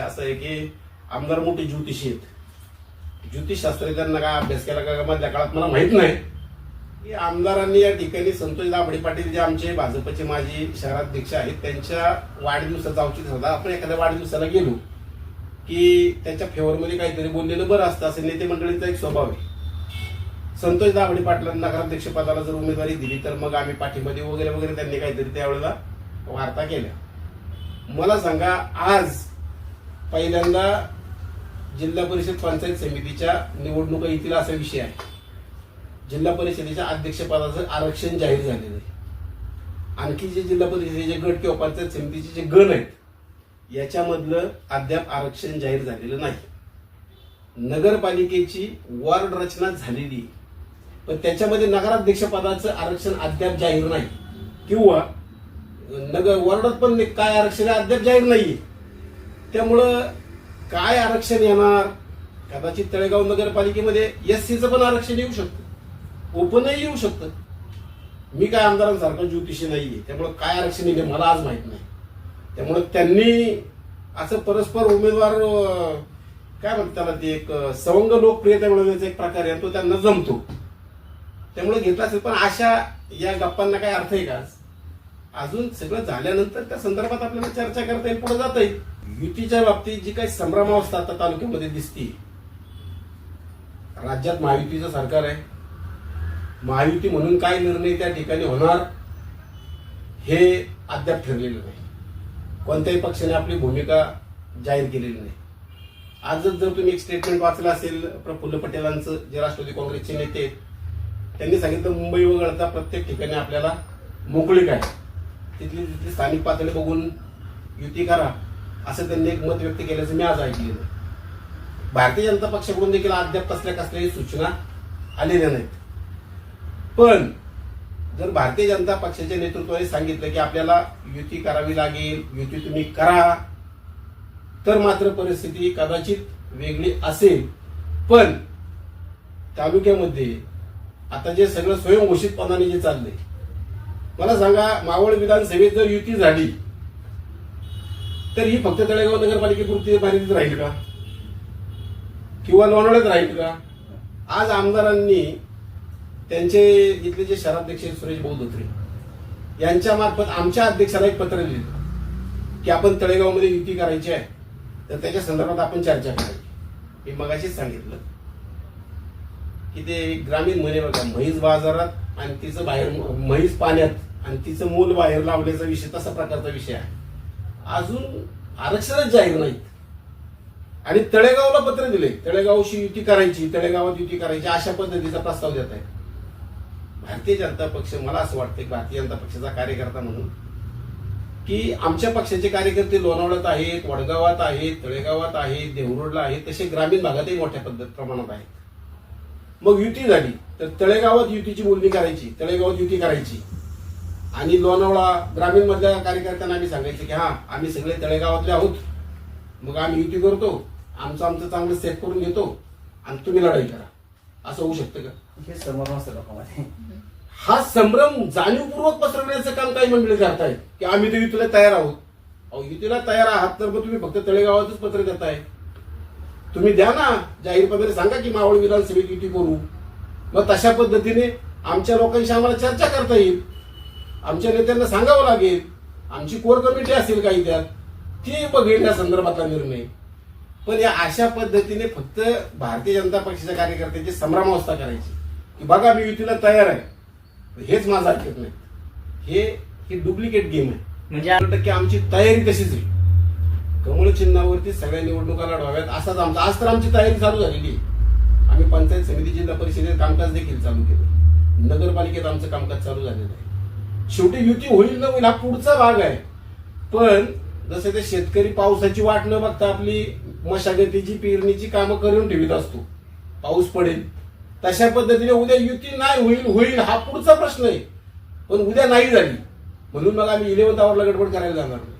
असं आहे की आमदार मोठे ज्योतिषी आहेत. ज्योतिष त्यांना काय अभ्यास केला का मधल्या काळात मला माहीत नाही. की आमदारांनी या ठिकाणी संतोष दाभडे पाटील जे आमचे भाजपचे माजी शहराध्यक्ष आहेत त्यांच्या वाढदिवसाचा औचित होता आपण एखाद्या वाढदिवसाला गेलो की त्यांच्या फेवरमध्ये काहीतरी बोललेलं बरं असतं असं नेते मंडळींचा एक स्वभाव आहे. संतोष दाभडे पाटलांना नगराध्यक्ष पदाला जर उमेदवारी दिली तर मग आम्ही पाठीमध्ये वगैरे वगैरे त्यांनी काहीतरी त्यावेळेला वार्ता केल्या. मला सांगा आज पहिल्यांदा जिल्हा परिषद पंचायत समितीच्या निवडणुका येथील असा विषय आहे. जिल्हा परिषदेच्या अध्यक्षपदाचं आरक्षण जाहीर झालेलं आहे. आणखी जे जिल्हा परिषदेचे गट किंवा पंचायत समितीचे जे गण आहेत याच्यामधलं अद्याप आरक्षण जाहीर झालेलं नाही. नगरपालिकेची वॉर्ड रचना झालेली आहे. पण त्याच्यामध्ये नगराध्यक्षपदाचं आरक्षण अद्याप जाहीर नाही. किंवा नगर वॉर्डात पण काय आरक्षण आहे अद्याप जाहीर नाहीये. त्यामुळं काय आरक्षण येणार? कदाचित तळेगाव नगरपालिकेमध्ये एस सीचं पण आरक्षण येऊ शकतं. ओपनही येऊ शकतं. मी काय आमदारांसारखं ज्योतिषी नाहीये. त्यामुळं काय आरक्षण येईल मला आज माहीत नाही. त्यामुळं त्यांनी असं परस्पर उमेदवार काय म्हणतात त्याला ते एक सवंग लोकप्रियता मिळवण्याचा एक प्रकार आहे तो त्यांना जमतो. त्यामुळे घेतला असेल पण अशा या गप्पांना काय अर्थ आहे का अजून सगळं झाल्यानंतर त्या संदर्भात आपल्याला चर्चा करता येईल पुढे जाता येईल. युतीच्या बाबतीत जी काही संभ्रमावस्था आता तालुक्यामध्ये दिसते राज्यात महायुतीचं सरकार आहे. महायुती म्हणून काय निर्णय त्या ठिकाणी होणार हे अद्याप ठरलेलं नाही. कोणत्याही पक्षाने आपली भूमिका जाहीर केलेली नाही. आजच जर तुम्ही एक स्टेटमेंट वाचलं असेल प्रफुल्ल पटेलांचं जे राष्ट्रवादी काँग्रेसचे नेते त्यांनी सांगितलं मुंबई वगळता प्रत्येक ठिकाणी आपल्याला मोकळीक आहे तिथली तिथली स्थानिक पातळी बघून युती करा असं त्यांनी एक मत व्यक्त केल्याचं मी आज ऐकलेलं भारतीय जनता पक्षाकडून देखील अद्याप कसल्या कसल्याही सूचना आलेल्या नाहीत. पण जर भारतीय जनता पक्षाच्या नेतृत्वाने सांगितलं की आपल्याला युती करावी लागेल युती तुम्ही करा तर मात्र परिस्थिती कदाचित वेगळी असेल. पण तालुक्यामध्ये आता जे सगळं स्वयंघोषितपणाने जे चाललंय मला सांगा मावळ विधानसभेत जर युती झाली तर ही फक्त तळेगाव नगरपालिकेपुरती मर्यादित राहील का? किंवा लोणावळ्यात राहील का? आज आमदारांनी त्यांचे इथले जे शहराध्यक्ष सुरेश भाऊ धोत्रे यांच्या मार्फत आमच्या अध्यक्षाला एक पत्र लिहिलं की आपण तळेगावमध्ये युती करायची आहे. तर त्याच्या संदर्भात आपण चर्चा करायची मी मगाशीच सांगितलं की ते ग्रामीण म्हणे बघा म्हैस बाजारात आणि तिचं बाहेर म्हैस पाण्यात आणि तिचं मूल बाहेर लावण्याचा विषय तसा प्रकारचा विषय आहे. अजून आरक्षणच जाहीर नाहीत. आणि तळेगावला पत्र दिले तळेगावशी युती करायची तळेगावात युती करायची अशा पद्धतीचा प्रस्ताव देत आहे. भारतीय जनता पक्ष मला असं वाटतं की भारतीय जनता पक्षाचा कार्यकर्ता म्हणून की आमच्या पक्षाचे कार्यकर्ते लोणावळ्यात आहेत वडगावात आहेत तळेगावात आहेत देहरोडला आहेत तसे ग्रामीण भागातही मोठ्या पद्धत प्रमाणात आहेत. मग युती झाली. तर तळेगावात युतीची बोलणी करायची तळेगावात युती करायची. आणि लोणावळा ग्रामीण मधल्या कार्यकर्त्यांना आम्ही सांगायचं की हा आम्ही सगळे तळेगावातले आहोत. मग आम्ही युती करतो. आमचं आमचं चांगलं सेट करून घेतो. आणि तुम्ही लढाई करा. असं होऊ शकतं का? हे हा संभ्रम जाणीवपूर्वक पसरवण्याचं काम काही मंडळी करतायत. की आम्ही तर युतीला तयार आहोत. अहो युतीला तयार आहात तर मग तुम्ही फक्त तळेगावातच पत्र देताय. तुम्ही द्या ना जाहीरपणे सांगा की मावळ विधानसभेत युती करू. मग तशा पद्धतीने आमच्या लोकांशी आम्हाला चर्चा करता येईल. आमच्या नेत्यांना सांगावं लागेल आमची कोर कमिटी असेल काही त्यात ती बघेल या संदर्भातला निर्णय. पण या अशा पद्धतीने फक्त भारतीय जनता पक्षाच्या कार्यकर्त्यांची संभ्रमावस्था करायची. की बघा मी युतीला तयार आहे. हेच माझा ऐकत नाही. हे हे डुप्लिकेट गेम आहे. म्हणजे टक्के आमची तयारी तशीच आहे. कमळ चिन्हावरती सगळ्या निवडणुका लढवाव्यात असाच आमचा आज तर आमची तयारी चालू झालेली आम्ही पंचायत समिती जिल्हा परिषदेत कामकाज देखील चालू केलं. नगरपालिकेत आमचं कामकाज चालू झालेलं आहे. शेवटी युती होईल न होईल हा पुढचा भाग आहे. पण जसं ते शेतकरी पावसाची वाट न बघता आपली मशागतीची पेरणीची कामं करून ठेवीत असतो. पाऊस पडेल. तशा पद्धतीने उद्या युती नाही होईल होईल हा पुढचा प्रश्न आहे. पण उद्या नाही झाली. म्हणून मग आम्ही इलेव्हन्थ आवरला गडबड करायला जाणार नाही.